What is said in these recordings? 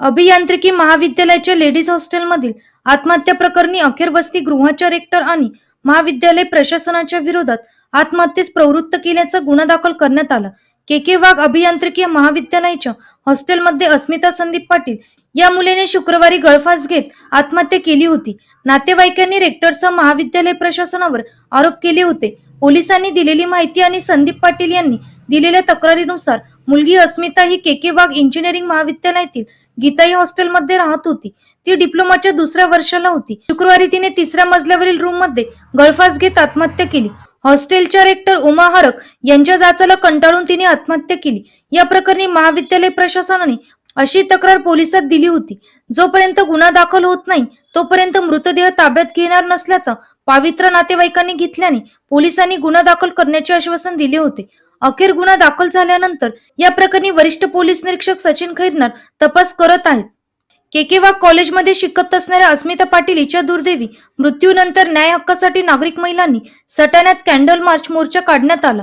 अभियांत्रिकी महाविद्यालयाच्या लेडीज हॉस्टेलमधील आत्महत्या प्रकरणी अखेर वसती गृहाच्या रेक्टर आणि महाविद्यालय प्रशासनाच्या विरोधात आत्महत्येस प्रवृत्त केल्याचा गुन्हा दाखल करण्यात आला. के के वाघ अभियांत्रिकी महाविद्यालयाच्या हॉस्टेलमध्ये अस्मिता संदीप पाटील या मुलीने शुक्रवारी गळफास घेत आत्महत्या केली होती. नातेवाईकांनी रेक्टरसह महाविद्यालय प्रशासनावर आरोप केले होते. पोलिसांनी दिलेली माहिती आणि संदीप पाटील यांनी दिलेल्या तक्रारीनुसार मुलगी अस्मिता ही के के वाघ इंजिनिअरिंग महाविद्यालयातील गीताई हॉस्टेलमध्ये राहत होती. ती डिप्लोमाच्या दुसऱ्या वर्षाला होती. शुक्रवारी तिने तिसऱ्या मजल्यावरील रूममध्ये गळफास घेत आत्महत्या केली. हॉस्टेलच्या रेक्टर उमा हरक यांच्या जाचाला कंटाळून तिने आत्महत्या केली. या प्रकरणी महाविद्यालय प्रशासनाने अशी तक्रार पोलिसात दिली होती. जोपर्यंत गुन्हा दाखल होत नाही तोपर्यंत मृतदेह ताब्यात घेणार नसल्याचा पावित्र्य नातेवाईकांनी घेतल्याने पोलिसांनी गुन्हा दाखल करण्याचे आश्वासन दिले होते. अखेर गुन्हा दाखल झाल्यानंतर या प्रकरणी वरिष्ठ पोलीस निरीक्षक सचिन खैरनार तपास करत आहेत. केकेवा कॉलेजमध्ये शिकत असणाऱ्या अस्मिता पाटील हिच्या दुर्दैवी मृत्यूनंतर न्याय हक्कासाठी नागरिक महिलांनी सटाण्यात कॅन्डल मार्च मोर्चा काढण्यात आला.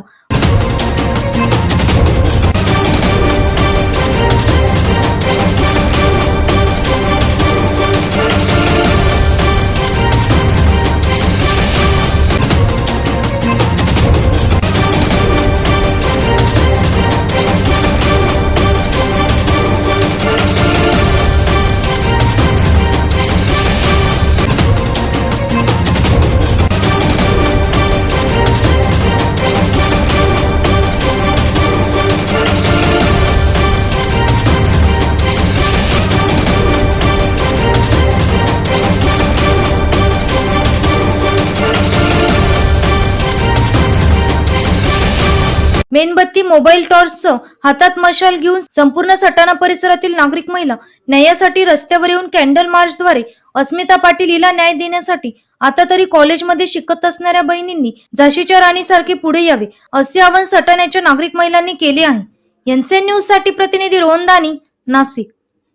मेणबत्ती मोबाईल टॉर्च हातात मशाल घेऊन संपूर्ण सटाणा परिसरातील नागरिक महिला न्यायासाठी रस्त्यावर येऊन कॅन्डल मार्चद्वारे अस्मिता पाटील हिला न्याय देण्यासाठी आता तरी कॉलेजमध्ये शिकत असणाऱ्या बहिणींनी झाशीच्या राणीसारखे पुढे यावे असे आवाहन सटाण्याच्या नागरिक महिलांनी केले आहे. एनसीएन न्यूजसाठी प्रतिनिधी रोहनदानी नाशिक.